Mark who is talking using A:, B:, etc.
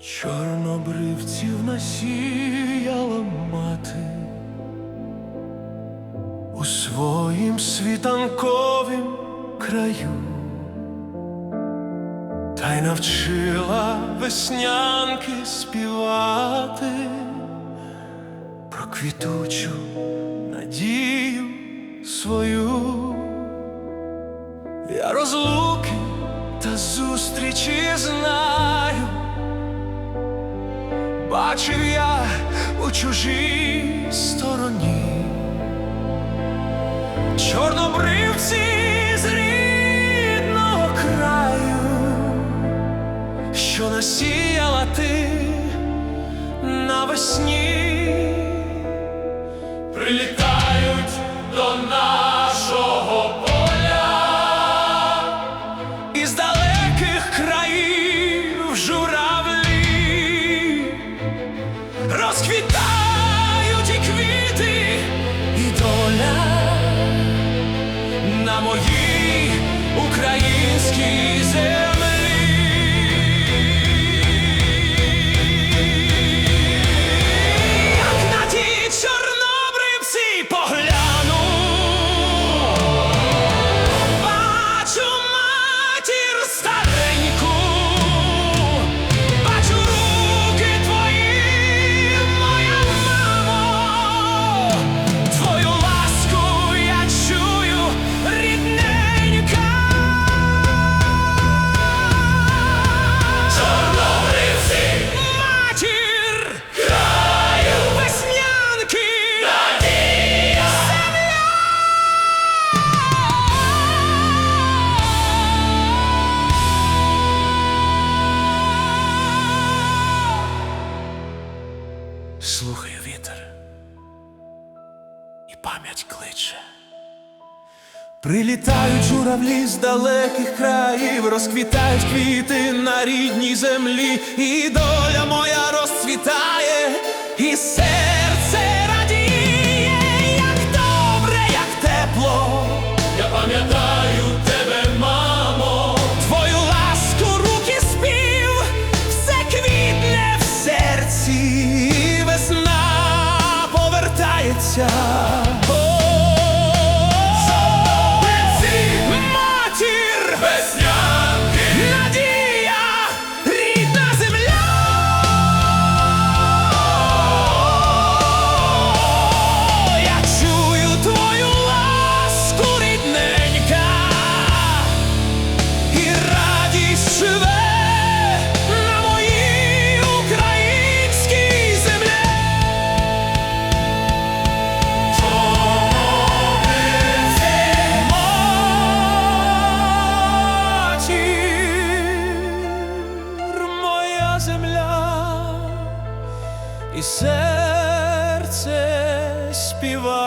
A: Чорнобривців насіяла своїм світанковім краю, та й навчила веснянки співати про квітучу надію свою. Я розлуки та зустрічі знаю. Бачив я у чужій чорнобривці з рідного краю, що насіяла ти навесні, прилітають до нашого поля. Із далеких країв журавлі розквітають українській землі. Слухаю вітер, і пам'ять кличе. Прилітають журавлі з далеких країв, розквітають квіти на рідній землі, і доля distância. І серце співає.